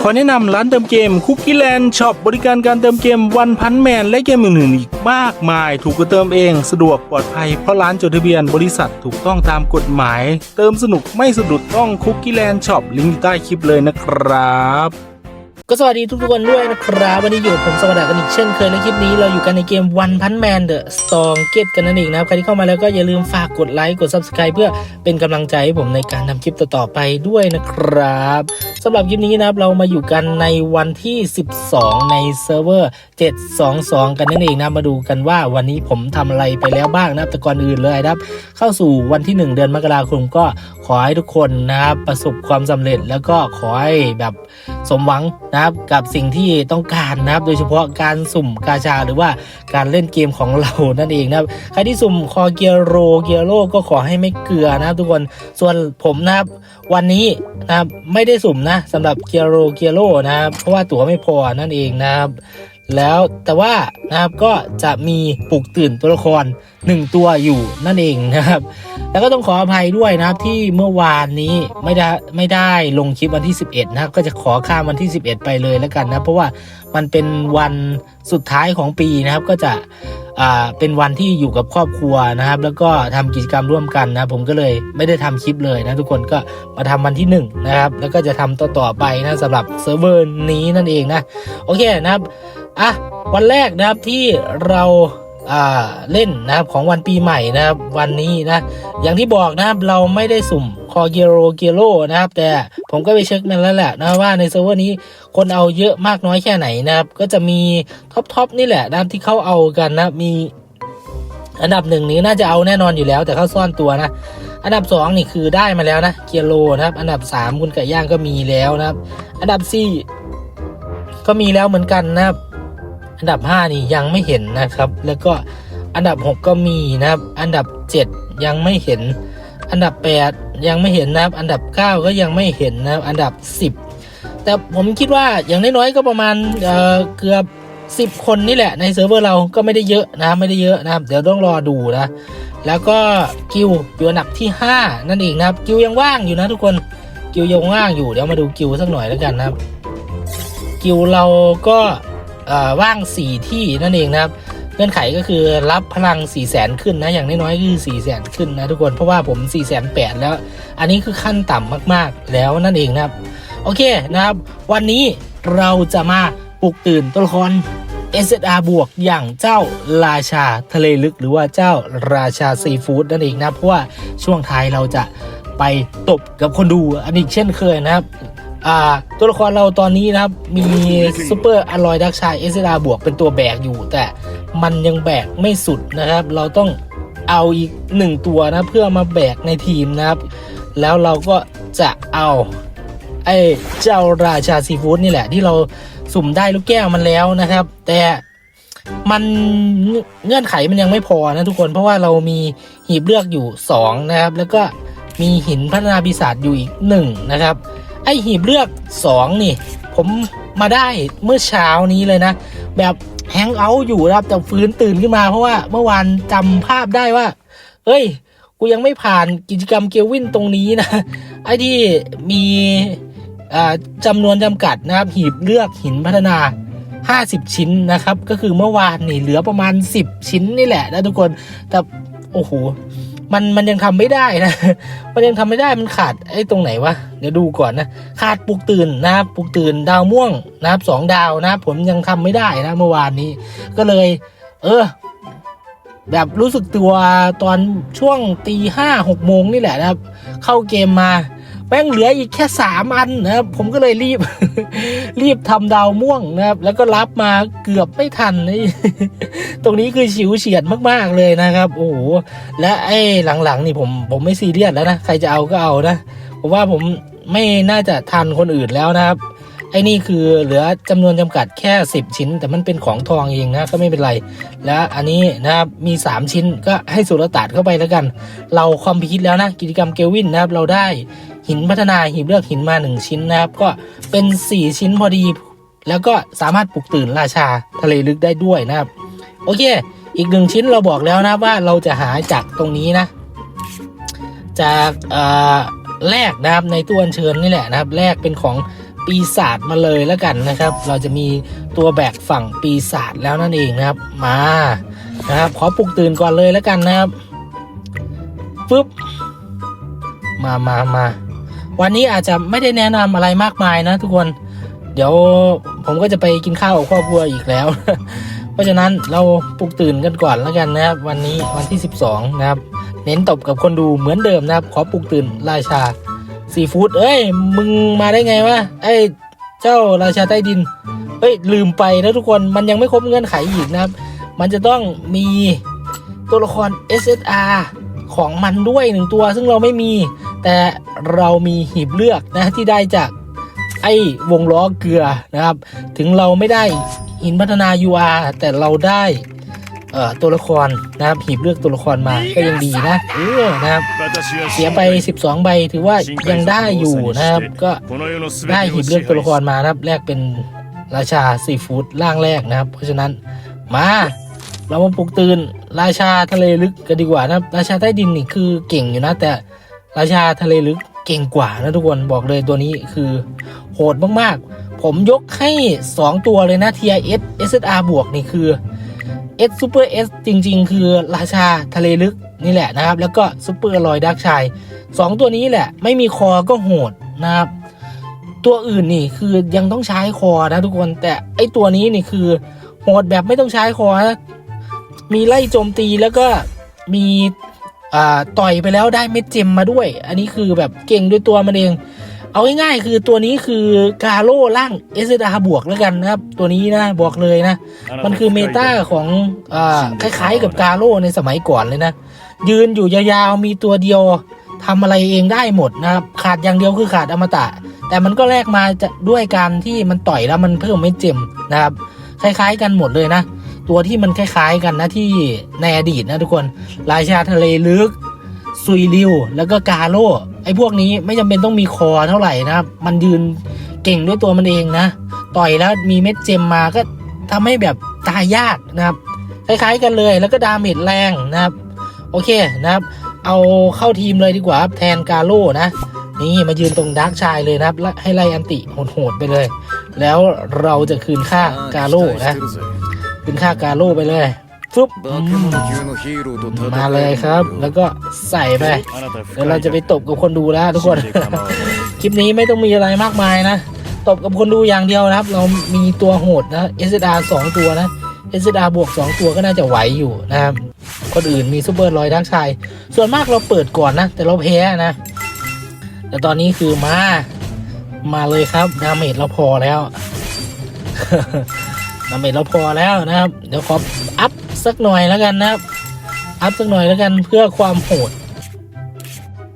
ขอแนะนำร้านเติมเกมคุกกี้แลนด์ช็อปบริการการเติมเกมวันพันแมนและเกมอื่นๆอีกมากมาย ถูกกว่าเติมเอง สะดวกปลอดภัยเพราะร้านจดทะเบียนบริษัทถูกต้องตามกฎหมาย เติมสนุกไม่สะดุดต้องคุกกี้แลนด์ช็อปลิงก์ใต้คลิปเลยนะครับ ก็สวัสดีทุกๆคนด้วยนะครับ วันนี้อยู่ผมสวัสดีกันอีกเช่นเคยในคลิปนี้เราอยู่กันในเกม One Punch Man The Strong Get กันนั่นเองนะครับใครที่เข้ามาแล้วก็อย่าลืมฝากกดไลค์กด Subscribe เพื่อเป็นกำลังใจให้ผมในการทำคลิปต่อๆไปด้วยนะครับสำหรับคลิปนี้นะครับเรามาอยู่กันในวันที่ 12 ในเซิร์ฟเวอร์ 722 กันนั่นเองนะมาดูกันว่าวันนี้ผมทำอะไรไปแล้วบ้างนะครับแต่ก่อนอื่นเลยนะครับ เข้าสู่วันที่ 1 เดือนมกราคมก็ขอให้ทุกคนนะครับประสบความสำเร็จแล้วก็ขอให้แบบ สมหวังนะครับกับสิ่งที่ต้องการนะครับ โดยเฉพาะการสุ่มกาชาหรือว่าการเล่นเกมของเรานั่นเองนะครับใครที่สุ่มคอเกียโรเกียโรก็ขอให้ไม่เกลือนะครับทุกคนส่วนผมนะครับวันนี้นะครับไม่ได้สุ่มนะสำหรับเกียโรเกียโรนะครับเพราะว่าตั๋วไม่พอนั่นเองนะครับ แล้วแต่ว่านะครับก็จะมีปลุกตื่นตัวละครหนึ่งตัวอยู่นั่นเองนะครับ แล้วก็ต้องขออภัยด้วยนะครับที่เมื่อวานนี้ไม่ได้ไม่ได้ลงคลิปวันที่ 11 นะครับ ก็จะขอข้ามวันที่ 11 ไปเลยแล้วกันนะ เพราะว่ามันเป็นวันสุดท้ายของปีนะครับก็จะอ่าเป็นวันที่อยู่กับครอบครัวนะครับ แล้วก็ทำกิจกรรมร่วมกันนะผมก็เลยไม่ได้ทำคลิปเลยนะทุกคนก็มาทำวันที่1นะครับแล้วก็จะทำต่อๆไปนะสำหรับเซิร์ฟเวอร์นี้นั่นเองนะโอเคนะครับ อะวันแรกนะครับที่เราอ่าเล่นนะครับของวันปีใหม่นะครับวันนี้นะอย่างที่บอกนะครับเราไม่ได้สุ่มคอเกโรเกโรนะครับ แต่ผมก็ไปเช็คมาแล้วแหละนะว่าในเซิร์ฟเวอร์นี้คนเอาเยอะมากน้อยแค่ไหนนะครับ ก็จะมีท็อปทอปนี่แหละนะครับที่เขาเอากันนะมีอันดับหนึ่งนี้น่าจะเอาแน่นอนอยู่แล้ว แต่เขาซ่อนตัวนะ อันดับสองนี่คือได้มาแล้วนะเกียโรนะครับ อันดับสามคุณไก่ย่างก็มีแล้วนะครับ อันดับสี่ก็มีแล้วเหมือนกันนะครับ อันดับ 5 นี่ยังไม่เห็นนะครับ แล้วก็อันดับ 6 ก็มีนะครับ อันดับ 7 ยังไม่เห็น อันดับ 8 ยังไม่เห็นนะครับ อันดับ 9 ก็ยังไม่เห็นนะครับ อันดับ 10 แต่ผมคิดว่าอย่างน้อยๆก็ประมาณเออเกือบ 10 คนนี่แหละในเซิร์ฟเวอร์เราก็ไม่ได้เยอะนะไม่ได้เยอะนะครับ เดี๋ยวต้องรอดูนะ แล้วก็กิวอยู่อันดับที่ 5 นั่นเองนะครับ กิวยังว่างอยู่นะทุกคนกิวยังว่างอยู่เดี๋ยวมาดูกิวสักหน่อยแล้วกันนะครับ กิวเราก็ ว่าง 4 ที่นั่นเองนะครับเงื่อนไขก็คือรับพลัง 4 0 0แสนขึ้นนะ อย่างน้อยๆคือ 4 0 0แสนขึ้นนะทุกคน เพราะว่าผม 4 0 0แสนแแล้ว อันนี้คือขั้นต่ำมากๆ แล้วนั่นเองนะครับ โอเคนะครับ วันนี้เราจะมาปลุกตื่นตัวละคร SSR บวกอย่างเจ้าราชาทะเลลึกหรือว่าเจ้าราชาซีฟู้ดนั่นเองนะ เพราะว่าช่วงท้ายเราจะไปตบกับคนดูอันนี้เช่นเคยนะครับ อ่าตัวละครเราตอนนี้นะครับ มีซูเปอร์อลอยดักชายเอสดาบวกเป็นตัวแบกอยู่ แต่มันยังแบกไม่สุดนะครับ เราต้องเอาอีกหนึ่งตัวนะเพื่อมาแบกในทีมนะครับ แล้วเราก็จะเอาไอ้เจ้าราชาซีฟู้ดนี่แหละ ที่เราสุ่มได้ลูกแก้วมันแล้วนะครับ แต่มันเงื่อนไขมันยังไม่พอนะทุกคนเพราะว่าเรามีหีบเลือกอยู่ 2 นะครับ แล้วก็มีหินพัฒนาปีศาจอยู่อีกหนึ่งนะครับ ไอหีบเลือก 2 นี่ ผมมาได้เมื่อเช้านี้เลยนะ แบบแฮงเอาท์อยู่นะครับแต่ฟื้นตื่นขึ้นมาเพราะว่าเมื่อวานจำภาพได้ว่า เอ้ย กูยังไม่ผ่านกิจกรรมเกลวินตรงนี้นะ ไอที่มีอ่าจำนวนจำกัดนะครับ หีบเลือกหินพัฒนา 50 ชิ้นนะครับ ก็คือเมื่อวานนี่เหลือประมาณ 10 ชิ้นนี่แหละนะทุกคน แต่ โอ้โห มันมันยังทำไม่ได้นะ มันยังทำไม่ได้มันขาดไอ้ตรงไหนวะ เดี๋ยวดูก่อนนะ ขาดปลุกตื่นนะครับปลุกตื่นดาวม่วงนะครับสองดาวนะผมยังทำไม่ได้นะเมื่อวานนี้ ก็เลย เออ แบบรู้สึกตัวตอนช่วงตีห้าหกโมงนี่แหละนะครับ เข้าเกมมา แม่งเหลืออีกแค่สามอันนะครับ ผมก็เลยรีบ รีบทำดาวม่วงนะครับ แล้วก็รับมาเกือบไม่ทันนี่ตรงนี้คือฉิวเฉียดมากๆเลยนะครับ โอ้โหและไอ้หลังๆ นี่ผมผมไม่ซีเรียสแล้วนะใครจะเอาก็เอานะผมว่าผมไม่น่าจะทันคนอื่นแล้วนะครับไอ้นี่คือเหลือจำนวนจำกัดแค่ 10 ชิ้น แต่มันเป็นของทองเองนะก็ไม่เป็นไร และอันนี้นะครับมี 3 ชิ้นก็ให้สุรตาดเข้าไปแล้วกัน เราคอมพิวต์แล้วนะกิจกรรมเกลวินนะครับเราได้ หินพัฒนาหีบเลือกหินมา 1 ชิ้นนะครับ ก็เป็น 4 ชิ้นพอดี แล้วก็สามารถปลุกตื่นราชาทะเลลึกได้ด้วยนะครับ โอเค อีกหนึ่งชิ้นเราบอกแล้วนะว่าเราจะหาจากตรงนี้นะ จากเออแรกนะครับในตู้อัญเชิญนี่แหละนะครับ แรกเป็นของปีศาจมาเลยแล้วกันนะครับ เราจะมีตัวแบกฝั่งปีศาจแล้วนั่นเองนะครับ มานะครับ ขอปลุกตื่นก่อนเลยแล้วกันนะครับปึ๊บ มามามา วันนี้อาจจะไม่ได้แนะนำอะไรมากมายนะทุกคน เดี๋ยวผมก็จะไปกินข้าวกับครอบครัวอีกแล้ว เพราะฉะนั้นเราปลุกตื่นกันก่อนแล้วกันนะครับ วันนี้วันที่ 12 นะครับ เน้นตบกับคนดูเหมือนเดิมนะครับ ขอปลุกตื่นราชาซีฟู้ดเอ้ย มึงมาได้ไงวะไอ้เจ้าราชาใต้ดินเอ้ยลืมไปนะทุกคนมันยังไม่ครบเงื่อนไขอีกนะครับ มันจะต้องมีตัวละคร SSR ของมันด้วยหนึ่งตัวซึ่งเราไม่มี แต่ เรามีหีบเลือกนะที่ได้จากไอ้วงล้อเกลือนะครับ ถึงเราไม่ได้หินพัฒนา UR แต่เราได้ตัวละครนะครับหีบเลือกตัวละครมาก็ยังดีนะเออนะครับเสียไป 12 ใบถือว่ายังได้อยู่นะครับ ก็ได้หีบเลือกตัวละครมานะครับ แรกเป็นราชาซีฟู้ดร่างแรกนะครับ เพราะฉะนั้นมาเรามาปลุกตื่นราชาทะเลลึกกันดีกว่านะครับ ราชาใต้ดินนี่คือเก่งอยู่นะแต่ ราชาทะเลลึกเก่งกว่านะทุกคนบอกเลยตัวนี้คือโหดมากๆ ผมยกให้ 2 ตัวเลยนะ TIS SSR บวกนี่คือ S Super S จริง ๆ คือราชาทะเลลึกนี่แหละนะครับ แล้วก็ซูเปอร์ลอยดักชายสองตัวนี้แหละ ไม่มีคอก็โหดนะครับ ตัวอื่นนี่คือยังต้องใช้คอนะทุกคนแต่ไอตัวนี้นี่คือโหดแบบไม่ต้องใช้คอนะมีไล่โจมตีแล้วก็มี ต่อยไปแล้วได้เม็ดเจมมาด้วย อันนี้คือแบบเก่งด้วยตัวมันเอง เอาง่ายๆคือตัวนี้คือกาโร่ล่าง s อ r บวกแล้วกันนะครับ ตัวนี้นะบอกเลยนะ มันคือเมตาของอ่าคล้ายๆ กับกาโร่ในสมัยก่อนเลยนะ ยืนอยู่ยาวๆมีตัวเดียวทำอะไรเองได้หมดนะครับ ขาดอย่างเดียวคือขาดอมตะ แต่มันก็แลกมาจะด้วยการที่มันต่อยแล้วมันเพิ่มไม่เจ็มนะครับ คล้ายๆกันหมดเลยนะ ตัวที่มันคล้ายๆกันนะที่ในอดีตนะทุกคน ราชาทะเลลึกซุยริว แล้วก็กาโร่ไอ้พวกนี้ไม่จำเป็นต้องมีคอเท่าไหร่นะครับ มันยืนเก่งด้วยตัวมันเองนะ ต่อยแล้วมีเม็ดเจมมาก็ทำให้แบบตายยากนะครับ คล้ายๆกันเลยแล้วก็ดาเมจแรงนะครับ โอเคนะครับ เอาเข้าทีมเลยดีกว่าแทนกาโร่นะนี่มายืนตรงดาร์กชายเลยนะครับและให้ไล่อันติโหดๆไปเลย แล้วเราจะคืนค่ากาโร่นะ คืนค่ากาโร่ไปเลยฟึบมาเลยครับ แล้วก็ใส่ไปเดี๋ยวเราจะไปตบกับคนดูแล้วทุกคน คลิปนี้ไม่ต้องมีอะไรมากมายนะ ตบกับคนดูอย่างเดียวนะครับ เรามีตัวโหดนะ SSR 2 ตัวนะ SSR บวก 2 ตัวก็น่าจะไหวอยู่นะครับ คนอื่นมีซูเปอร์ลอยดักชาย ส่วนมากเราเปิดก่อนนะ แต่เราแพ้นะ แต่ตอนนี้คือมา มาเลยครับ ดาเมจเราพอแล้ว ดาเมจเราพอแล้วนะครับ เดี๋ยวขออัพสักหน่อยแล้วกันนะครับ อัพสักหน่อยแล้วกันเพื่อความโหด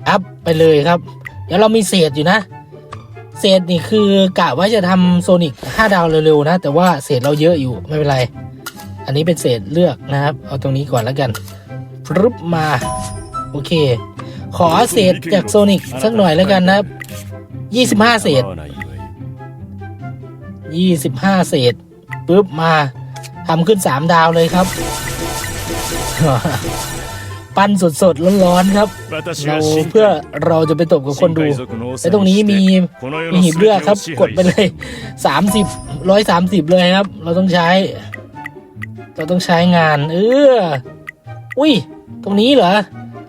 อัพไปเลยครับ เดี๋ยวเรามีเศษอยู่นะ เศษนี่คือกะว่าจะทำโซนิก5ดาวเร็วๆนะ แต่ว่าเศษเราเยอะอยู่ไม่เป็นไร อันนี้เป็นเศษเลือกนะครับ เอาตรงนี้ก่อนแล้วกันรึบมา โอเค ขอเศษจากโซนิกสักหน่อยแล้วกันนะครับ 25 เศษ 25 เศษ ปุ๊บมาทำขึ้น3ดาวเลยครับ ปั้นสดๆร้อนๆครับ เราเพื่อเราจะไปตบกับคนดูและตรงนี้มีมีหีบเลือดครับ กดไปเลยสามสิบร้อยสามสิบเลยครับ เราต้องใช้ เราต้องใช้งาน เอออุ้ย ตรงนี้เหรอ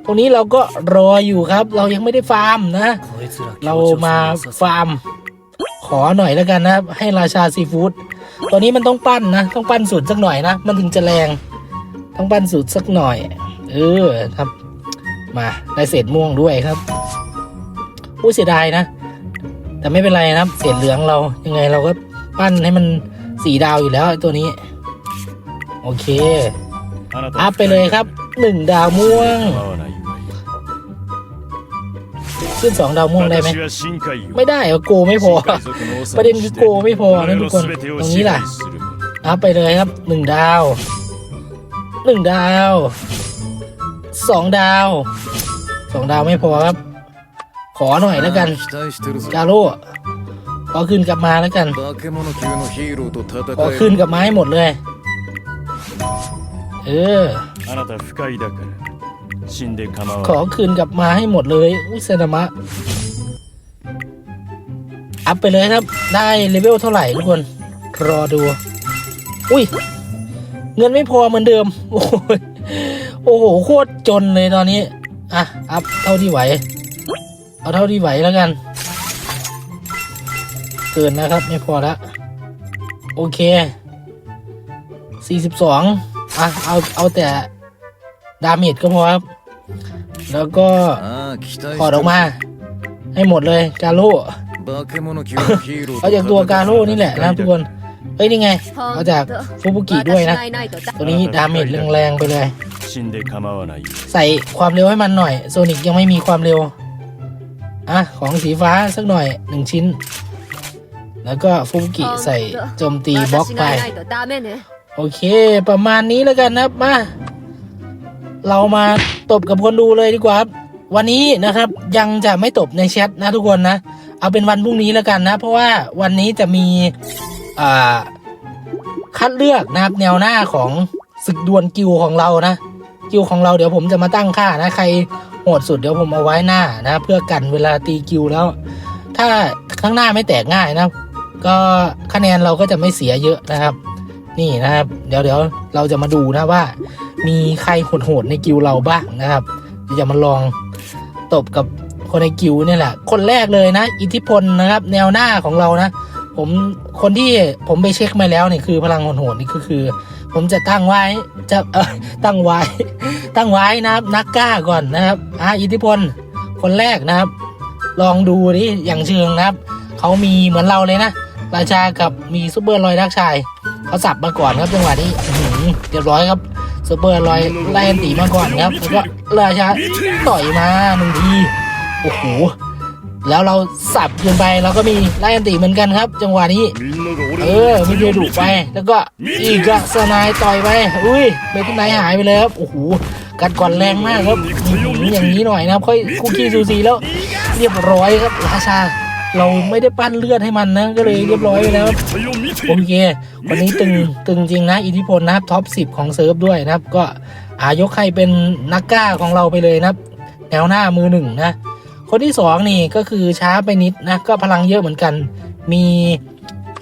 ตรงนี้เราก็รออยู่ครับ เรายังไม่ได้ฟาร์มนะ เรามาฟาร์มข อหน่อยแล้วกันนะครับ ให้ราชาซีฟู้ดตัวนี้มันต้องปั้นนะ ต้องปั้นสูตรสักหน่อยนะ มันถึงจะแรง ต้องปั้นสูตรสักหน่อย เออครับ มาได้เศษม่วงด้วยครับอู้เสียดายนะ แต่ไม่เป็นไรนะครับ เศษเหลืองเรายังไงเราก็ปั้นให้มันสีดาวอยู่แล้วตัวนี้ โอเคอัพไปเลยครับหนึ่งดาวม่วง ขึ้นสองดาวม่วงได้ไหมไม่ได้โกไม่พอ ประเด็นคือโกไม่พอนะทุกคนตรงนี้แหละเอาไปเลยครับหนึ่งดาวหนึ่งดาวสองดาวสองดาวไม่พอครับ ขอหน่อยแล้วกันกาโร่ขอขึ้นกลับมาแล้วกันขอขึ้นกลับมาให้หมดเลย เออ 死んで構わ ขอคืนกลับมาให้หมดเลย อุ้ยเซนามะ อ อัพไปเลยครับ ได้เลเวลเท่าไหร่ทุกคน รอดู อุ้ย เงินไม่พอเหมือนเดิม โอ้ยโอ้โห โคตรจนเลยตอนนี้ อ่ะ อัพเท่าที่ไหว เอาเท่าที่ไหวแล้วกัน เกินนะครับ ไม่พอละ โอเค สี่สิบสองอ่ะ เอา เอาแต่ ดาเมจก็พอครับ แล้วก็ถอดออกมา ให้หมดเลยกาโร่เอาจากตัวกาโร่นี่แหละนะทุกคนเอ้ยนี่ไงเอาจากฟุบุกิด้วยนะ ตัวนี้ดาเมจแรงๆไปเลย ใส่ความเร็วให้มันหน่อย โซนิกยังไม่มีความเร็ว อะ ของสีฟ้าสักหน่อยหนึ่งชิ้น แล้วก็ฟุบุกิใส่โจมตีบล็อกไป โอเค ประมาณนี้แล้วกันนะมา เรามา ตบกับคนดูเลยดีกว่าครับ วันนี้นะครับยังจะไม่ตบในแชทนะทุกคนนะ เอาเป็นวันพรุ่งนี้แล้วกันนะ เพราะว่าวันนี้จะมีคัดเลือกนะครับแนวหน้าของศึกดวลกิวของเรานะ กิวของเราเดี๋ยวผมจะมาตั้งค่านะ ใครโหดสุดเดี๋ยวผมเอาไว้หน้านะ เพื่อกันเวลาตีกิวแล้ว ถ้าข้างหน้าไม่แตกง่ายนะก็คะแนนเราก็จะไม่เสียเยอะนะครับ นี่นะครับ เดี๋ยวเดี๋ยวเราจะมาดูนะว่า มีใครโหดๆในกิวเราบ้างนะครับเดี๋ยวจะมาลองตบกับคนในกิวเนี่ยแหละ คนแรกเลยนะ อิทธิพลนะครับ แนวหน้าของเรานะ ผมคนที่ผมไปเช็คมาแล้วเนี่ยคือพลังโหดๆนี่ก็คือ ผมจะตั้งไว้จะเออตั้งไว้ ตั้งไว้นะครับ นักกล้าก่อนนะครับอะอิทธิพลคนแรกนะครับ ลองดูดิอย่างเชิงนะครับเขามีเหมือนเราเลยนะราชากับมีซูเปอร์ลอยดักชายเขาสับมาก่อนครับจังหวะนี้เรียบร้อยครับ ซูเปอร์ลอยไล่ตีมาก่อนครับแล้วก็ราชาต่อยมาหนึ่งทีโอ้โหแล้วเราสับเกินไปเราก็มีไล่ตีเหมือนกันครับ จังหวะนี้ เออมีเดียดุไป แล้วก็อีกะสนายต่อยไปอุ้ยเบทนายหายไปเลยครับโอ้โหกัดก่อนแรงมากครับอื้อหืออย่างนี้หน่อยนะครับ ค่อยคุกกี้ซูซีแล้ว เรียบร้อยครับราชา เราไม่ได้ปั้นเลือดให้มันนะก็เลยเรียบร้อยไปแล้วโอเควันนี้ตึงตึงจริงนะอิทธิพลนะครับท็อป 10 ของเซิร์ฟด้วยนะครับ ก็อายกใครเป็นนักก้าของเราไปเลยนะครับแนวหน้ามือหนึ่งนะ คนที่สองนี่ก็คือช้าไปนิดนะก็พลังเยอะเหมือนกัน มี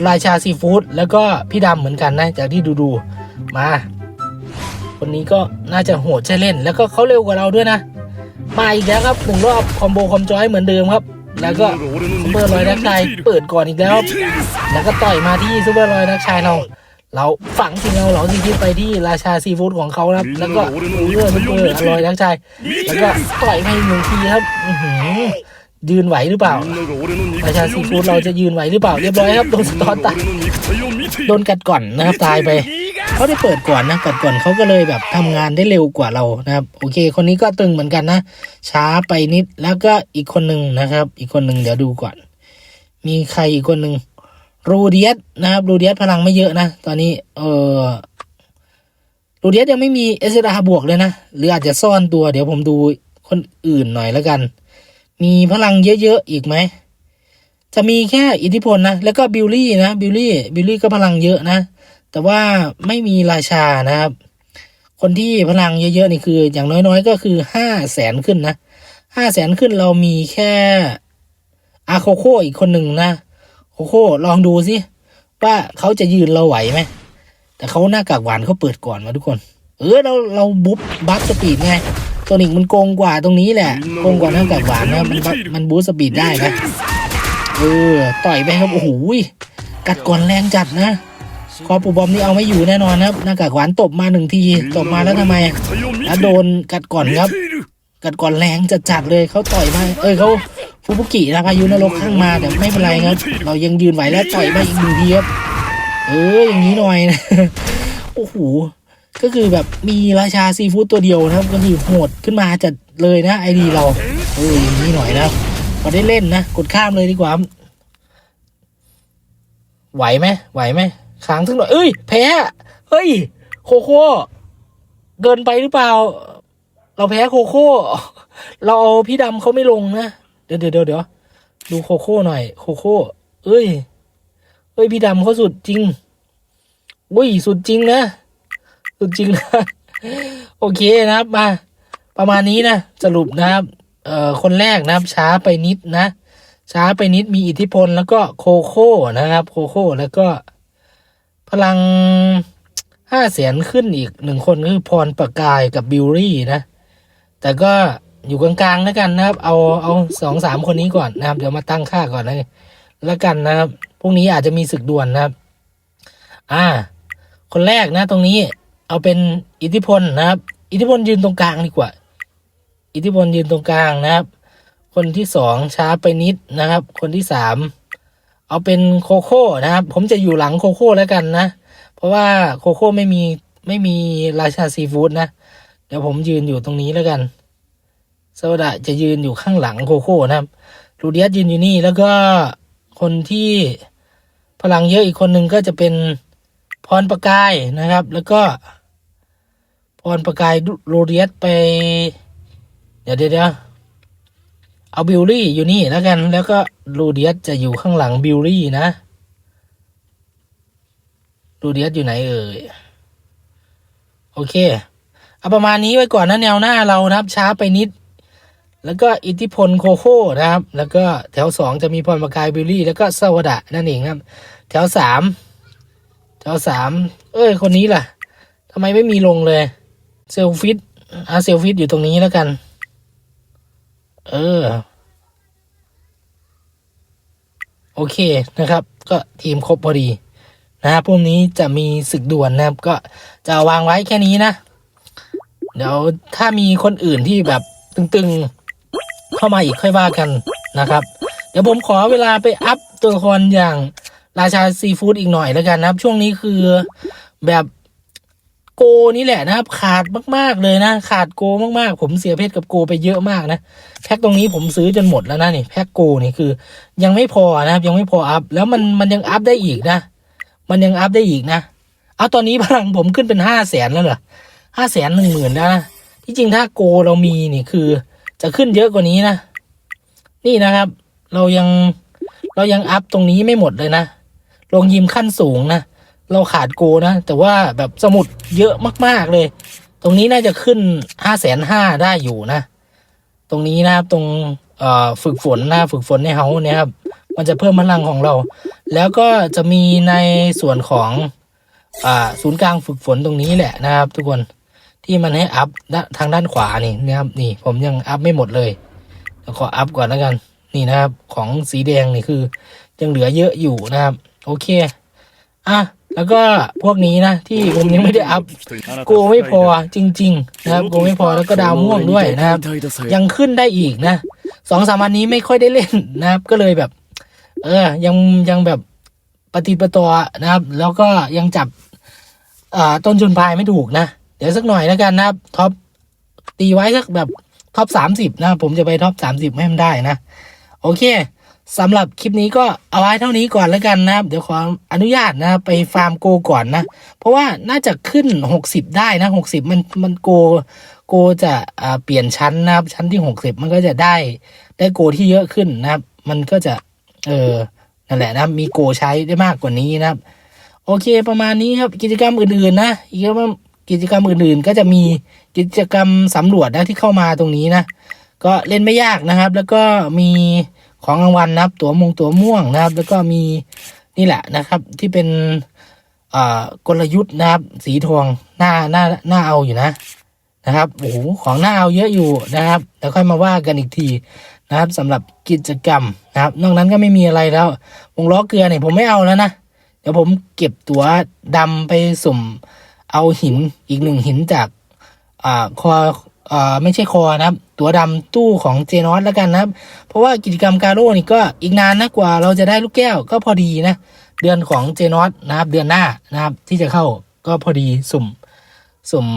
ราชาซีฟู้ดแล้วก็พี่ดำเหมือนกันนะ จากที่ดูดูๆมา คนนี้ก็น่าจะโหดใช่เล่น แล้วก็เขาเร็วกว่าเราด้วยนะ มาอีกแล้วครับหนึ่งรอบคอมโบคอมจอยเหมือนเดิมครับ แล้วก็ซูเปอร์ลอยนักชายเปิดก่อนอีกแล้ว แล้วก็ต่อยมาที่ซูเปอร์ลอยนักชายเรา เราฝังสิ่งเราเหลาสิ่งที่ไปที่ราชาซีฟู้ดของเขาครับ แล้วก็เลือดซูเปอร์ลอยนักชาย แล้วก็ต่อยไปหนึ่งทีครับยืนไหวหรือเปล่าราชาซีฟู้ดเราจะยืนไหวหรือเปล่าเรียบร้อยครับโดนสตอนตัดโดนกัดก่อนนะครับตายไป เขาได้เปิดก่อนนะกัดก่อนเขาก็เลยแบบทำงานได้เร็วกว่าเรานะครับ โอเค คนนี้ก็ตึงเหมือนกันนะ ช้าไปนิดแล้วก็อีกคนหนึ่งนะครับ อีกคนหนึ่งเดี๋ยวดูก่อน มีใครอีกคนหนึ่งรูเดียสนะครับรูเดียสพลังไม่เยอะนะ ตอนนี้เออรูเดียสยังไม่มีเอสราบวกเลยนะ หรืออาจจะซ่อนตัว เดี๋ยวผมดูคนอื่นหน่อยแล้วกัน มีพลังเยอะๆอีกไหมจะมีแค่อิทธิพลนะ แล้วก็บิลลี่นะ บิลลี่ บิลลี่ก็พลังเยอะนะ แต่ว่าไม่มีราชานะครับ คนที่พลังเยอะๆนี่คืออย่างน้อยๆ ก็คือห้าแสนขึ้นนะห้าแสนขึ้นเรามีแค่อาโคโคอีกคนหนึ่งนะโคโค่ลองดูสิว่าเขาจะยืนเราไหวไหมแต่เขาหน้ากากหวานเขาเปิดก่อนมาทุกคน เออเราเราบุ๊บบัฟสปีดไงโซนิกมันโกงกว่าตรงนี้แหละโกงกว่าหน้ากากหวานนะมันมันบูสสปีดได้นะเออต่อยไปครับโอ้โหกัดก่อนแรงจัดนะ คอปูบอมนี่เอาไม่อยู่แน่นอนครับหน้ากากหวานตบมาหนึ่งทีตบมาแล้วทำไมแล้วโดนกัดก่อนครับ กัดก่อนแรงจัดๆเลยเขาต่อยมาเอ้ยเขาฟูบุกินะพายุนรกข้างมาแต่ไม่เป็นไรครับ เรายังยืนไหวแล้วต่อยมาอีกหนึ่งทีครับเอออย่างนี้หน่อยนะโอ้โหก็คือแบบมีราชาซีฟู้ดตัวเดียวนะครับ ก็คือโหดขึ้นมาจัดเลยนะไอดีเราเอออย่างนี้หน่อยนะพอได้เล่นนะกดข้ามเลยดีกว่า ไหวไหมไหวไหม ค้างสักหน่อยเอ้ย แพ้เฮ้ย โคโค่เกินไปหรือเปล่า เราแพ้โคโค่เราเอาพี่ดำเขาไม่ลงนะเดี๋ยวเดี๋ยวเดี๋ยวเดี๋ยวดูโคโค่หน่อย โคโค่เอ้ยเอ้ยพี่ดำเขาสุดจริงอุ้ยสุดจริงนะสุดจริงนะโอเคนะครับมา ประมาณนี้นะสรุปนะครับเอ่อคนแรกนะครับ ช้าไปนิดนะ ช้าไปนิดมีอิทธิพลแล้วก็โคโค่นะครับ โคโค่แล้วก็ พลังห้าแสนขึ้นอีกหนึ่งคนคือพรประกายกับบิวรี่นะ แต่ก็อยู่กลางๆแล้วกันนะครับ เอาเอาสองสามคนนี้ก่อนนะครับ เดี๋ยวมาตั้งค่าก่อนนะแล้วกันนะครับพรุ่งนี้อาจจะมีศึกด่วลนะครับ อ่า คนแรกนะ ตรงนี้ เอาเป็นอิทธิพลนะครับ อิทธิพลยืนตรงกลางดีกว่า อิทธิพลยืนตรงกลางนะครับ คนที่สองช้าไปนิดนะครับ คนที่สาม เอาเป็นโคโค่นะครับ ผมจะอยู่หลังโคโค่แล้วกันนะ เพราะว่าโคโค่ไม่มีไม่มีราชาซีฟู้ดนะ เดี๋ยวผมยืนอยู่ตรงนี้แล้วกันโซดาจะยืนอยู่ข้างหลังโคโค่นะครับลูเดียสยืนอยู่นี่แล้วก็คนที่พลังเยอะอีกคนหนึ่งก็จะเป็นพรประกายนะครับ แล้วก็พรประกายโรเดียสไป เดี๋ยวเดี๋ยว เอาบิลลี่อยู่นี่แล้วกัน แล้วก็ลูเดียสจะอยู่ข้างหลังบิลลี่นะลูเดียสอยู่ไหนเอ่ย โอเค เอาประมาณนี้ไว้ก่อนนะแนวหน้าเรานะครับ ช้าไปนิด แล้วก็อิทธิพลโคโค่นะครับ แล้วก็แถวสองจะมีพรประกายบิลลี่ แล้วก็สวดะนั่นเองครับ แถวสามแถวสามเอ้ย คนนี้ล่ะทำไมไม่มีลงเลย เซลฟิตอะเซลฟิตอยู่ตรงนี้แล้วกัน เออ โอเคนะครับ ก็ทีมครบพอดีนะครับพรุ่งนี้จะมีศึกด่วนนะครับ ก็จะวางไว้แค่นี้นะ เดี๋ยวถ้ามีคนอื่นที่แบบตึงๆ เข้ามาอีกค่อยว่ากันนะครับ เดี๋ยวผมขอเวลาไปอัพตัวละครอย่างราชาซีฟู้ดอีกหน่อยแล้วกันนะครับ ช่วงนี้คือแบบ โกนี่แหละนะครับ ขาดมากๆเลยนะ ขาดโกมากๆ ผมเสียเพชรกับโกไปเยอะมากนะ แพ็คตรงนี้ผมซื้อจนหมดแล้วนะนี่แพ็คโกนี่คือ ยังไม่พอนะครับ ยังไม่พออัพ แล้วมันมันยังอัพได้อีกนะ มันยังอัพได้อีกนะ เอาตอนนี้พลังผมขึ้นเป็นห้าแสนแล้วเหรอห้าแสนหนึ่งหมื่นแล้วนะ ที่จริงถ้าโกเรามีนี่คือ จะขึ้นเยอะกว่านี้นะ นี่นะครับ เรายังเรายังอัพตรงนี้ไม่หมดเลยนะ ลงยิมขั้นสูงนะ เราขาดโกนะ แต่ว่าแบบสมุดเยอะมาก ๆเลย ตรงนี้น่าจะขึ้นห้าแสนห้าได้อยู่นะ ตรงนี้นะครับตรงฝึกฝนนะฝึกฝนในเฮาเนี่ยครับ มันจะเพิ่มพลังของเรา แล้วก็จะมีในส่วนของอศูนย์กลางฝึกฝนตรงนี้แหละนะครับ ทุกคนที่มันให้อัพทางด้านขวานี่นะครับ นี่ผมยังอัพไม่หมดเลยเดี๋ยวขออัพก่อนแล้วกัน นี่นะครับ ของสีแดงนี่คือ ยังเหลือเยอะอยู่นะครับ โอเค อะ แล้วก็พวกนี้นะที่ผมยังไม่ได้อัพโกไม่พอจริง ๆ นะครับโกไม่พอแล้วก็ดาวม่วงด้วยนะครับ ยังขึ้นได้อีกนะสองสามวันนี้ไม่ค่อยได้เล่นนะครับ ก็เลยแบบ เออ ยังยังแบบปฏิปต่อนะครับ แล้วก็ยังจับต้นชนพายไม่ถูกนะ เดี๋ยวสักหน่อยแล้วกันนะครับท็อปตีไว้สักแบบท็อปสามสิบนะ ผมจะไปท็อปสามสิบให้มันได้นะ โอเค สำหรับคลิปนี้ก็เอาไว้เท่านี้ก่อนแล้วกันนะครับ เดี๋ยวขออนุญาตนะครับไปฟาร์มโกก่อนนะ เพราะว่าน่าจะขึ้นหกสิบได้นะหกสิบมันมันโกโกจะเปลี่ยนชั้นนะครับ ชั้นที่หกสิบมันก็จะได้ได้โกที่เยอะขึ้นนะครับ มันก็จะเออนั่นแหละนะมีโกใช้ได้มากกว่านี้นะครับ โอเคประมาณนี้ครับกิจกรรมอื่นๆนะอีกว่ากิจกรรมอื่นๆ ก็จะมีกิจกรรมสำรวจนะที่เข้ามาตรงนี้นะ ก็เล่นไม่ยากนะครับ แล้วก็มี ของรางวัลนะครับ ตัวมงตัวม่วงนะครับ แล้วก็มีนี่แหละนะครับ ที่เป็นกลยุทธ์นะครับ สีทองหน้าหน้าหน้าเอาอยู่นะนะครับโอ้โหของหน้าเอาเยอะอยู่นะครับแล้วค่อยมาว่ากันอีกทีนะครับสำหรับกิจกรรมนะครับ นอกนั้นก็ไม่มีอะไรแล้ววงล้อเกลือเนี่ยผมไม่เอาแล้วนะเดี๋ยวผมเก็บตัวดำไปสุ่มเอาหินอีกหนึ่งหินจากอ่าคอ อ่าไม่ใช่คอนะครับ ตัวดำตู้ของเจนอสแล้วกันนะครับ เพราะว่ากิจกรรมการโร่นี่ก็อีกนานนะกว่าเราจะได้ลูกแก้วก็พอดีนะ เดือนของเจนอสนะครับ เดือนหน้านะครับ ที่จะเข้าก็พอดีสุ่มสุ่ม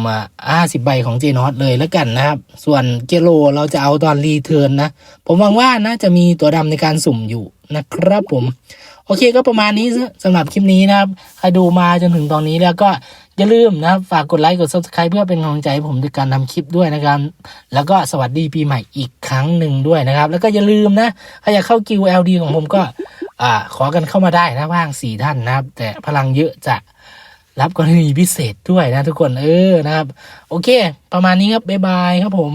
อ่าสิบใบของเจนอสเลยแล้วกันนะครับ ส่วนเกโลเราจะเอาตอนรีเทิร์นนะ ผมหวังว่าน่าจะมีตัวดำในการสุ่มอยู่นะครับผม โอเคก็ประมาณนี้สำหรับคลิปนี้นะครับใครดูมาจนถึงตอนนี้แล้วก็ อย่าลืมนะครับฝากกดไลค์กด subscribe เพื่อเป็นกำลังใจให้ผมในการทำคลิปด้วยนะครับ แล้วก็สวัสดีปีใหม่อีกครั้งหนึ่งด้วยนะครับ แล้วก็อย่าลืมนะใครอยากเข้ากิว LD ของผมก็อ่าขอกันเข้ามาได้นะว่างสี่ท่านนะครับ แต่พลังเยอะจะรับกรณีพิเศษด้วยนะทุกคนเออนะครับ โอเค ประมาณนี้ครับบ๊ายบายครับผม